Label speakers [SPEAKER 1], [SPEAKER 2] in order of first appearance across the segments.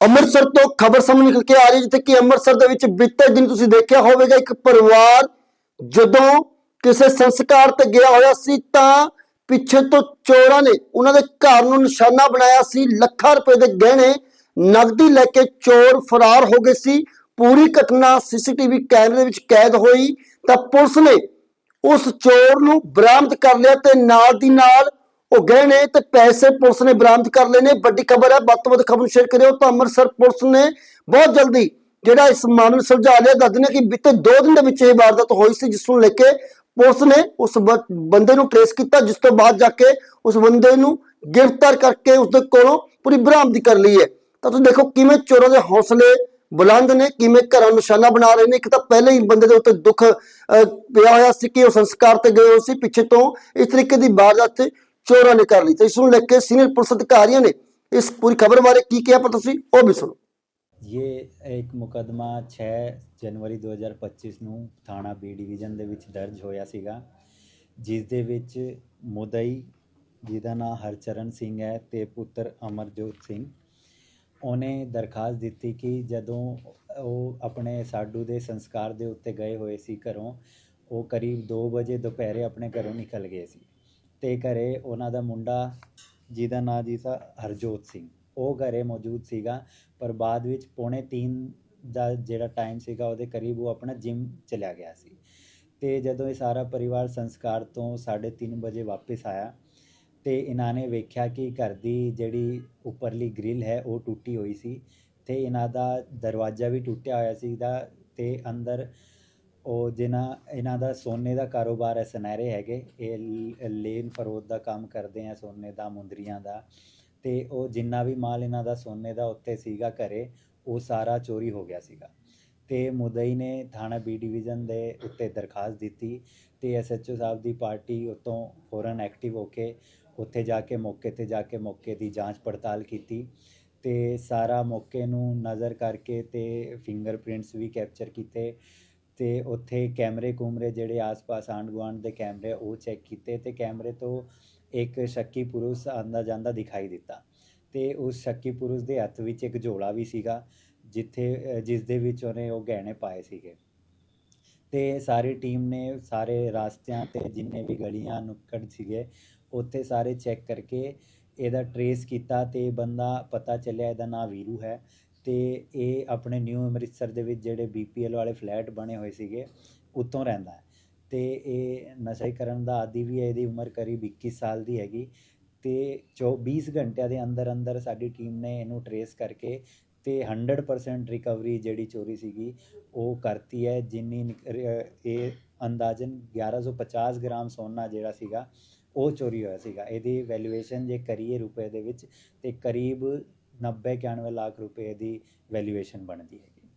[SPEAKER 1] ਅੰਮ੍ਰਿਤਸਰ ਤੋਂ ਖਬਰ ਸਾਹਮਣੇ ਨਿਕਲ ਕੇ ਆ ਰਹੀ ਹੈ, ਜਿੱਥੇ ਕਿ ਅੰਮ੍ਰਿਤਸਰ ਦੇ ਵਿੱਚ ਬੀਤੇ ਦਿਨ ਤੁਸੀਂ ਦੇਖਿਆ ਹੋਵੇਗਾ, ਇੱਕ ਪਰਿਵਾਰ ਜਦੋਂ ਕਿਸੇ ਸੰਸਕਾਰ ਤੇ ਗਿਆ ਹੋਇਆ ਸੀ, ਤਾਂ ਪਿੱਛੇ ਤੋਂ ਚੋਰਾਂ ਨੇ ਉਹਨਾਂ ਦੇ ਘਰ ਨੂੰ ਨਿਸ਼ਾਨਾ ਬਣਾਇਆ ਸੀ, ਲੱਖਾਂ ਰੁਪਏ ਦੇ ਗਹਿਣੇ ਨਕਦੀ ਲੈ ਕੇ ਚੋਰ ਫਰਾਰ ਹੋ ਗਏ ਸੀ। ਪੂਰੀ ਘਟਨਾ ਸੀਸੀਟੀਵੀ ਕੈਮਰੇ ਵਿੱਚ ਕੈਦ ਹੋਈ, ਤਾਂ ਪੁਲਿਸ ਨੇ ਉਸ ਚੋਰ ਨੂੰ ਬਰਾਮਦ ਕਰ ਲਿਆ ਤੇ ਨਾਲ ਦੀ ਨਾਲ ਉਹ ਗਏ ਨੇ ਤੇ ਪੈਸੇ ਪੁਲਿਸ ਨੇ ਬਰਾਮਦ ਕਰ ਲਏ ਨੇ। ਵੱਡੀ ਖਬਰ ਹੈ ਵੱਧ ਤੋਂ ਵੱਧ ਖਬਰ ਸ਼ੇਅਰ ਕਰਿਓ ਤਾਂ ਅੰਮ੍ਰਿਤਸਰ ਪੁਲਿਸ ਨੇ ਬਹੁਤ ਜਲਦੀ ਜਿਹੜਾ ਇਸ ਮਾਮਲੇ ਨੂੰ ਸੁਲਝਾ ਲਿਆ। ਦੱਸਦੇ ਨੇ ਕਿ ਬੀਤੇ 2 ਦਿਨ ਦੇ ਵਿੱਚ ਇਹ ਵਾਰਦਾਤ ਹੋਈ ਸੀ ਜਿਸ ਨੂੰ ਲੈ ਕੇ ਪੁਲਿਸ ਨੇ ਉਸ ਬੰਦੇ ਨੂੰ ਟ੍ਰੇਸ ਕੀਤਾ ਜਿਸ ਤੋਂ ਬਾਅਦ ਜਾ ਕੇ ਉਸ ਬੰਦੇ ਨੂੰ ਗ੍ਰਿਫਤਾਰ ਕਰਕੇ ਉਸ ਦੇ ਕੋਲੋਂ ਪੂਰੀ ਬਰਾਮਦੀ ਕਰ ਲਈ ਹੈ। ਤਾਂ ਤੁਸੀਂ ਦੇਖੋ ਕਿਵੇਂ ਚੋਰਾਂ ਦੇ ਹੌਸਲੇ ਬੁਲੰਦ ਨੇ ਕਿਵੇਂ ਘਰਾਂ ਨਿਸ਼ਾਨਾ ਬਣਾ ਰਹੇ ਨੇ। ਇੱਕ ਤਾਂ ਪਹਿਲੇ ਹੀ ਬੰਦੇ ਦੇ ਉੱਤੇ ਦੁੱਖ ਅਹ, ਪਿਆ ਹੋਇਆ ਸੀ ਕਿ ਉਹ ਸੰਸਕਾਰ ਤੇ ਗਏ ਹੋਏ ਸੀ। ਪਿੱਛੇ ਤੋਂ ਇਸ ਤਰੀਕੇ ਦੀ ਵਾਰਦਾਤ ਚੋਰਾਂ ਨੇ ਕਰ ਲਈ ਤੇ ਇਸ ਨੂੰ ਲੈ ਕੇ ਸੀਨੀਅਰ ਪੁਲਿਸ ਅਧਿਕਾਰੀਆਂ ਨੇ ਇਸ ਪੂਰੀ ਖਬਰ ਬਾਰੇ ਕੀ ਕਿਹਾ ਤੁਸੀਂ ਉਹ ਵੀ ਸੁਣੋ।
[SPEAKER 2] ਇਹ ਇੱਕ ਮੁਕੱਦਮਾ 6 ਜਨਵਰੀ 2025 ਨੂੰ ਥਾਣਾ ਬੀ ਡਿਵੀਜ਼ਨ ਦੇ ਵਿੱਚ ਦਰਜ ਹੋਇਆ ਸੀਗਾ, ਜਿਸ ਦੇ ਵਿੱਚ ਮੁਦਈ, ਜਿਹਦਾ ਨਾਮ ਹਰਚਰਨ ਸਿੰਘ ਹੈ ਤੇ ਪੁੱਤਰ ਅਮਰਜੋਤ ਸਿੰਘ। ਉਹਨੇ ਦਰਖਾਸਤ ਦਿੱਤੀ ਕਿ ਜਦੋਂ ਉਹ ਆਪਣੇ ਸਾਡੂ ਦੇ ਸੰਸਕਾਰ ਦੇ ਉੱਤੇ ਗਏ ਹੋਏ ਸੀ ਘਰੋਂ, ਉਹ ਕਰੀਬ 2 ਵਜੇ ਦੁਪਹਿਰੇ ਆਪਣੇ ਘਰੋਂ ਨਿਕਲ ਗਏ ਸੀ। ਤੇ ਘਰੇ ਉਹਨਾਂ ਦਾ ਮੁੰਡਾ, ਜਿਹਦਾ ਨਾਂ ਜੀ ਸੀ ਹਰਜੋਤ ਸਿੰਘ। ਉਹ ਘਰੇ ਮੌਜੂਦ ਸੀਗਾ, ਪਰ ਬਾਅਦ ਵਿੱਚ ਪੌਣੇ 3 ਦਾ ਜਿਹੜਾ ਟਾਈਮ ਸੀਗਾ, ਉਹਦੇ ਕਰੀਬ ਉਹ ਆਪਣਾ ਜਿਮ ਚਲਿਆ ਗਿਆ ਸੀ। ਤੇ ਜਦੋਂ ਇਹ ਸਾਰਾ ਪਰਿਵਾਰ ਸੰਸਕਾਰ ਤੋਂ 3:30 ਵਜੇ ਵਾਪਸ ਆਇਆ, ਤੇ ਇਹਨਾਂ ਨੇ ਵੇਖਿਆ ਕਿ ਘਰ ਦੀ ਜਿਹੜੀ ਉੱਪਰਲੀ ਗ੍ਰਿਲ ਹੈ, ਉਹ ਟੁੱਟੀ ਹੋਈ ਸੀ ਤੇ ਇਹਨਾਂ ਦਾ ਦਰਵਾਜ਼ਾ ਵੀ ਟੁੱਟਿਆ ਹੋਇਆ ਸੀ ਸੀਗਾ ਤੇ ਅੰਦਰ ਉਹ ਜਿਨ੍ਹਾਂ, ਇਹਨਾਂ ਦਾ ਸੋਨੇ ਦਾ ਕਾਰੋਬਾਰ ਹੈ, ਸੁਨਹਿਰੇ ਹੈਗੇ। ਇਹ ਲੇਨ ਫਰੋਦ ਦਾ ਕੰਮ ਕਰਦੇ ਆ, ਸੋਨੇ ਦਾ, ਮੁੰਦਰੀਆਂ ਦਾ। ਤੇ ਉਹ ਜਿੰਨਾ ਵੀ ਮਾਲ ਇਹਨਾਂ ਦਾ ਸੋਨੇ ਦਾ ਉੱਤੇ ਸੀਗਾ ਘਰੇ, ਉਹ ਸਾਰਾ ਚੋਰੀ ਹੋ ਗਿਆ ਸੀਗਾ। ਤੇ ਮੁਦਈ ਨੇ ਥਾਣਾ ਬੀ ਡਿਵੀਜ਼ਨ ਦੇ ਉੱਤੇ ਦਰਖਾਸਤ ਦਿੱਤੀ ਤੇ ਐਸਐਚਓ ਸਾਹਿਬ ਦੀ ਪਾਰਟੀ ਉਤੋਂ ਫੌਰਨ ਐਕਟਿਵ ਹੋ ਕੇ ਉੱਥੇ ਜਾ ਕੇ ਮੌਕੇ ਤੇ ਜਾ ਕੇ ਮੌਕੇ ਦੀ ਜਾਂਚ ਪੜਤਾਲ ਕੀਤੀ ਤੇ ਸਾਰਾ ਮੌਕੇ ਨੂੰ ਨਜ਼ਰ ਕਰਕੇ ਤੇ ਫਿੰਗਰਪ੍ਰਿੰਟਸ ਵੀ ਕੈਪਚਰ ਕੀਤੇ। ਤੇ ਉੱਥੇ ਕੈਮਰੇ ਕੂਮਰੇ ਜਿਹੜੇ ਆਸ-ਪਾਸ ਆਂਢ ਗੁਆਂਢ ਦੇ ਕੈਮਰੇ ਉਹ ਚੈੱਕ ਕੀਤੇ ਤੇ ਕੈਮਰੇ ਤੋਂ ਇੱਕ ਸ਼ੱਕੀ ਪੁਰਸ਼ ਆਂਦਾ ਜਾਂਦਾ ਦਿਖਾਈ ਦਿੱਤਾ। ਤੇ ਉਸ ਸ਼ੱਕੀ ਪੁਰਸ਼ ਦੇ ਹੱਥ ਵਿੱਚ ਇੱਕ ਝੋਲਾ ਵੀ ਸੀਗਾ, ਜਿੱਥੇ ਜਿਸ ਦੇ ਵਿੱਚ ਉਹਨੇ ਉਹ ਗਹਿਣੇ ਪਾਏ ਸੀਗੇ। ਤੇ ਸਾਰੀ ਟੀਮ ਨੇ ਸਾਰੇ ਰਾਸਤਿਆਂ ਤੇ ਜਿੰਨੇ ਵੀ ਗਲੀਆਂ ਨੁੱਕੜ ਸੀਗੇ, ਉੱਥੇ ਸਾਰੇ ਚੈੱਕ ਕਰਕੇ ਇਹਦਾ ਟਰੇਸ ਕੀਤਾ ਤੇ ਬੰਦਾ ਪਤਾ ਚੱਲਿਆ ਇਹਦਾ ਨਾਂ ਵੀਰੂ ਹੈ। ਤੇ ਇਹ ਆਪਣੇ ਨਿਊ ਅੰਮ੍ਰਿਤਸਰ ਦੇ ਵਿੱਚ ਜਿਹੜੇ ਬੀਪੀਐਲ ਵਾਲੇ ਫਲੈਟ ਬਣੇ ਹੋਏ ਸੀਗੇ ਉੱਤੋਂ ਰਹਿੰਦਾ ਹੈ। ਤੇ ਇਹ ਨਸ਼ਾ ਕਰਨ ਦਾ ਆਦੀ ਵੀ ਹੈ, ਇਹਦੀ ਉਮਰ ਕਰੀਬ 21 ਸਾਲ ਦੀ ਹੈਗੀ। ਤੇ 24 ਘੰਟਿਆਂ ਦੇ ਅੰਦਰ ਅੰਦਰ ਸਾਡੀ ਟੀਮ ਨੇ ਇਹਨੂੰ ਟਰੇਸ ਕਰਕੇ ਤੇ 100% ਰਿਕਵਰੀ ਜਿਹੜੀ ਚੋਰੀ ਸੀਗੀ, ਉਹ ਕਰਤੀ ਹੈ। ਜਿੰਨੀ ਨਿਕ- ਰ- ਇਹ ਅੰਦਾਜ਼ਨ 1150 ਗ੍ਰਾਮ ਸੋਨਾ ਜਿਹੜਾ ਸੀਗਾ, ਉਹ ਚੋਰੀ ਹੋਇਆ ਸੀਗਾ। ਇਹਦੀ ਵੈਲਿਊਏਸ਼ਨ ਜੇ ਕਰੀਏ ਰੁਪਏ ਦੇ ਵਿੱਚ, ਤੇ ਕਰੀਬ 90 91 ਲੱਖ ਰੁਪਏ ਦੀ ਵੈਲਿਊਏਸ਼ਨ ਬਣਦੀ ਹੈਗੀ।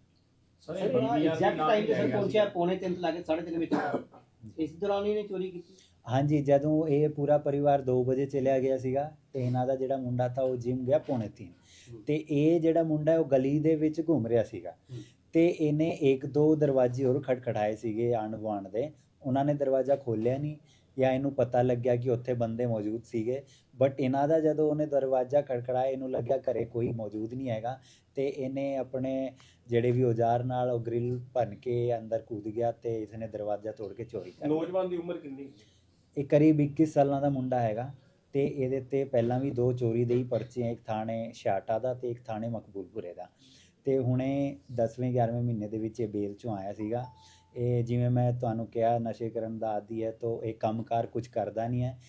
[SPEAKER 3] ਸਰ
[SPEAKER 4] ਸਰ ਇਹ ਐਗਜ਼ੈਕਟ ਟਾਈਮ ਤੇ ਸਰ ਪਹੁੰਚਿਆ ਪੌਣੇ 3 ਤੋਂ ਲੈ ਕੇ 3:30 ਵਜੇ ਤੱਕ। ਇਸ ਦੌਰਾਨ ਇਹਨੇ ਚੋਰੀ ਕੀਤੀ?
[SPEAKER 2] ਹਾਂਜੀ ਜਦੋਂ ਇਹ ਪੂਰਾ ਪਰਿਵਾਰ 2 ਵਜੇ ਚਲਿਆ ਗਿਆ ਸੀਗਾ ਤੇ ਇਹਨਾਂ ਦਾ ਜਿਹੜਾ ਮੁੰਡਾ ਤਾਂ ਉਹ ਜਿਮ ਗਿਆ ਪੌਣੇ 3 ਤੇ ਇਹ ਜਿਹੜਾ ਮੁੰਡਾ ਹੈ ਉਹ ਗਲੀ ਦੇ ਵਿੱਚ ਘੁੰਮ ਰਿਹਾ ਸੀਗਾ।
[SPEAKER 4] ਹੂੰ।
[SPEAKER 2] ਤੇ ਇਹਨੇ ਇੱਕ ਦੋ ਦਰਵਾਜ਼ੇ ਹੋਰ ਖਟਖਟਾਏ ਸੀਗੇ ਆਂਢ ਗੁਆਂਢ ਦੇ। ਉਹਨਾਂ ਨੇ ਦਰਵਾਜ਼ਾ ਖੋਲ੍ਹਿਆ ਨਹੀਂ। ਜਾਂ ਇਹਨੂੰ ਪਤਾ ਲੱਗਿਆ ਕਿ ਉੱਥੇ ਬੰਦੇ ਮੌਜੂਦ ਸੀਗੇ। ਬਟ ਇਹਨਾਂ ਦਾ ਜਦੋਂ ਉਹਨੇ ਦਰਵਾਜ਼ਾ ਖੜਖੜਾਇਆ ਇਹਨੂੰ ਲੱਗਿਆ ਘਰੇ ਕੋਈ ਮੌਜੂਦ ਨਹੀਂ ਹੈਗਾ। ਤੇ ਇਹਨੇ ਆਪਣੇ ਜਿਹੜੇ ਵੀ ਔਜ਼ਾਰ ਨਾਲ ਉਹ ਗ੍ਰਿਲ ਭੰਨ ਕੇ ਅੰਦਰ ਕੂਦ ਗਿਆ ਤੇ ਇਸਨੇ ਦਰਵਾਜ਼ਾ ਤੋੜ ਕੇ ਚੋਰੀ ਕਰ ਲਈ
[SPEAKER 3] ਨੌਜਵਾਨ ਦੀ ਉਮਰ ਕਿੰਨੀ
[SPEAKER 2] ਇਹ ਕਰੀਬ 21 ਸਾਲਾਂ ਦਾ ਮੁੰਡਾ ਹੈਗਾ ਤੇ ਇਹਦੇ ਤੇ ਪਹਿਲਾਂ ਵੀ ਦੋ ਚੋਰੀ ਦੇ ਹੀ ਪਰਚੇ ਇੱਕ ਥਾਣੇ ਛਾਟਾ ਦਾ ਤੇ ਇੱਕ ਥਾਣੇ ਮਕਬੂਲਪੁਰੇ ਦਾ। ਤੇ ਹੁਣੇ 10ਵੇਂ 11ਵੇਂ ਮਹੀਨੇ ਦੇ ਵਿੱਚ ਇਹ ਬੇਲ ਚੋਂ ਆਇਆ ਸੀਗਾ। ਇਹ ਜਿਵੇਂ ਮੈਂ ਤੁਹਾਨੂੰ ਕਿਹਾ ਨਸ਼ੇ ਕਰਨ ਦਾ ਆਦੀ ਹੈ ਤਾਂ ਇਹ ਕੰਮਕਾਰ ਕੁਝ ਕਰਦਾ ਨਹੀਂ ਹੈ।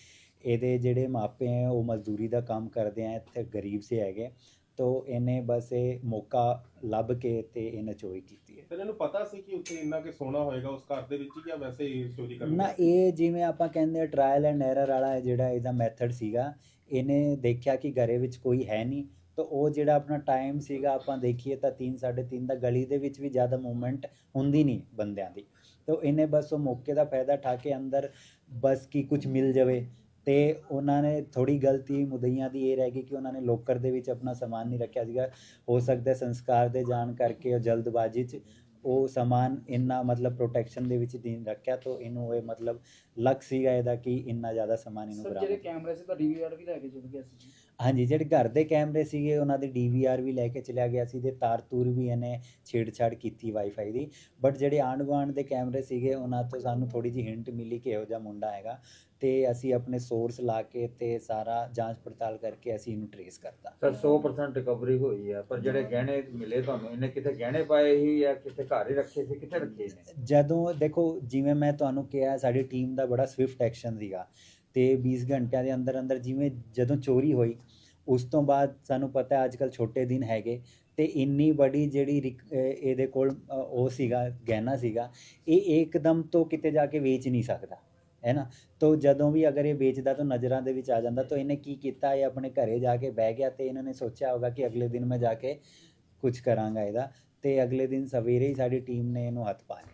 [SPEAKER 2] ਇਹਦੇ ਜਿਹੜੇ ਮਾਪੇ ਹੈ ਉਹ ਮਜ਼ਦੂਰੀ ਦਾ ਕੰਮ ਕਰਦੇ ਆ ਇੱਥੇ ਗਰੀਬ ਸੇ ਹੈਗੇ। ਤੋ ਇਹਨੇ ਬਸ ਇਹ ਮੌਕਾ ਲੱਭ ਕੇ ਤੇ ਇਹਨੇ ਚੋਰੀ ਕੀਤੀ ਹੈ।
[SPEAKER 3] ਫਿਰ ਇਹਨੂੰ ਪਤਾ ਸੀ ਕਿ ਉੱਥੇ ਇੰਨਾ ਕਿ ਸੋਨਾ ਹੋਏਗਾ ਉਸ ਘਰ ਦੇ ਵਿੱਚ ਜਾਂ ਵੈਸੇ ਹੀ ਚੋਰੀ ਕਰਨ?
[SPEAKER 2] ਨਾ ਇਹ ਜਿਵੇਂ ਆਪਾਂ ਕਹਿੰਦੇ ਆ ਟ੍ਰਾਇਲ ਐਂਡ ਐਰਰ ਵਾਲਾ ਜਿਹੜਾ ਇਹਦਾ ਮੈਥਡ ਸੀਗਾ ਇਹਨੇ ਦੇਖਿਆ ਕਿ ਘਰੇ ਵਿੱਚ ਕੋਈ ਹੈ ਨਹੀਂ। ਤਾਂ ਉਹ ਜਿਹੜਾ ਆਪਣਾ ਟਾਈਮ ਸੀਗਾ ਆਪਾਂ ਦੇਖੀਏ ਤਾਂ 3 3:30 ਦਾ ਗਲੀ ਦੇ ਵਿੱਚ ਵੀ ਜ਼ਿਆਦਾ ਮੂਵਮੈਂਟ ਹੁੰਦੀ ਨਹੀਂ ਬੰਦਿਆਂ ਦੀ। ਤਾਂ ਇਹਨੇ ਬਸ ਉਹ ਮੌਕੇ ਦਾ ਫਾਇਦਾ ਠਾ ਕੇ ਅੰਦਰ ਬਸ ਕੀ ਕੁਝ ਮਿਲ ਜਾਵੇ ਤੇ ਉਹਨਾਂ ਨੇ ਥੋੜੀ ਗਲਤੀ ਮੁਦਈਆਂ ਦੀ ਇਹ ਰਹਿ ਗਈ ਕਿ ਉਹਨਾਂ ਨੇ ਲੋਕਰ ਦੇ ਵਿੱਚ ਆਪਣਾ ਸਮਾਨ ਨਹੀਂ ਰੱਖਿਆ ਸੀਗਾ। ਹੋ ਸਕਦਾ ਸੰਸਕਾਰ ਦੇ ਜਾਣ ਕਰਕੇ ਉਹ ਜਲਦਬਾਜ਼ੀ 'ਚ ਉਹ ਸਮਾਨ ਇੰਨਾ ਮਤਲਬ ਪ੍ਰੋਟੈਕਸ਼ਨ ਦੇ ਵਿੱਚ ਨਹੀਂ ਰੱਖਿਆ ਤਾਂ ਇਹਨੂੰ ਇਹ ਮਤਲਬ ਲੱਕ ਸੀਗਾ ਇਹਦਾ ਕਿ ਇੰਨਾ ਜ਼ਿਆਦਾ ਸਮਾਨ ਇਹਨੂੰ
[SPEAKER 5] ਸਰ
[SPEAKER 2] ਬਰਾਮਦ
[SPEAKER 5] ਜਿਹੜੇ ਕੈਮਰੇ ਸੀ ਤਾਂ ਡੀਵੀਆਰ ਵੀ ਲੈ ਕੇ ਚੁੱਕ ਗਿਆ ਸੀ।
[SPEAKER 2] ਹਾਂਜੀ ਜਿਹੜੇ ਘਰ ਦੇ ਕੈਮਰੇ ਸੀਗੇ ਉਹਨਾਂ ਦੇ ਡੀਵੀਆਰ ਵੀ ਲੈ ਕੇ ਚਲਿਆ ਗਿਆ ਸੀ ਤੇ ਤਾਰ ਤੂਰ ਵੀ ਇਹਨੇ ਛੇੜਛਾੜ ਕੀਤੀ ਵਾਈਫਾਈ ਦੀ। ਬਟ ਜਿਹੜੇ ਆਂਢ ਗੁਆਂਢ ਦੇ ਕੈਮਰੇ ਸੀਗੇ ਉਹਨਾਂ ਤੋਂ ਸਾਨੂੰ ਥੋੜੀ ਜਿਹੀ ਹਿੰਟ ਮਿਲੀ ਕਿ ਇਹੋ ਜਿਹਾ ਮੁੰਡਾ ਹੈਗਾ ਤੇ ਅਸੀਂ ਆਪਣੇ ਸੋਰਸ ਲਾ ਕੇ ਤੇ ਸਾਰਾ ਜਾਂਚ ਪੜਤਾਲ ਕਰਕੇ ਅਸੀਂ ਇਹਨੂੰ ਟਰੇਸ ਕਰਤਾ।
[SPEAKER 5] ਸਰ 100% ਰਿਕਵਰੀ ਹੋਈ ਹੈ ਪਰ ਜਿਹੜੇ ਗਹਿਣੇ ਮਿਲੇ ਤੁਹਾਨੂੰ ਇਹਨੇ ਕਿਤੇ ਗਹਿਣੇ ਪਾਏ ਹੀ ਜਾਂ ਕਿਤੇ ਘਰ ਹੀ ਰੱਖੇ ਸੀ ਕਿੱਥੇ ਰੱਖੇ ਨੇ
[SPEAKER 2] ਜਦੋਂ ਦੇਖੋ ਜਿਵੇਂ ਮੈਂ ਤੁਹਾਨੂੰ ਕਿਹਾ ਸਾਡੀ ਟੀਮ ਦਾ ਬੜਾ ਸਵਿਫਟ ਐਕਸ਼ਨ ਸੀਗਾ। ਤੇ 20 ਘੰਟਿਆਂ ਦੇ ਅੰਦਰ ਅੰਦਰ ਜਿਵੇਂ ਜਦੋਂ ਚੋਰੀ ਹੋਈ, ਉਸ ਤੋਂ ਬਾਅਦ ਸਾਨੂੰ ਪਤਾ ਅੱਜ ਅੱਜਕੱਲ ਛੋਟੇ ਦਿਨ ਹੈਗੇ ਤੇ ਇੰਨੀ ਬੜੀ ਜਿਹੜੀ ਰਿਕ- ਇਹਦੇ ਕੋਲ ਉਹ ਸੀਗਾ, ਗਹਿਣਾ ਸੀਗਾ, ਇਹ ਇੱਕਦਮ ਤੋਂ ਕਿਤੇ ਜਾ ਕੇ ਵੇਚ ਨਹੀਂ ਸਕਦਾ, ਹੈ ਨਾ? ਤੋ ਜਦੋਂ ਵੀ ਅਗਰ ਇਹ ਵੇਚਦਾ ਤਾਂ ਨਜ਼ਰਾਂ ਦੇ ਵਿੱਚ ਆ ਜਾਂਦਾ, ਤਾਂ ਇਹਨੇ ਕੀ ਕੀਤਾ? ਇਹ ਆਪਣੇ ਘਰੇ ਜਾ ਕੇ ਬਹਿ ਗਿਆ ਤੇ ਇਹਨਾਂ ਨੇ ਸੋਚਿਆ ਹੋਗਾ ਕਿ ਅਗਲੇ ਦਿਨ ਮੈਂ ਜਾ ਕੇ ਕੁਝ ਕਰਾਂਗਾ ਇਹਦਾ ਤੇ ਅਗਲੇ ਦਿਨ ਸਵੇਰੇ ਹੀ ਸਾਡੀ ਟੀਮ ਨੇ ਇਹਨੂੰ ਹੱਥ ਪਾਇਆ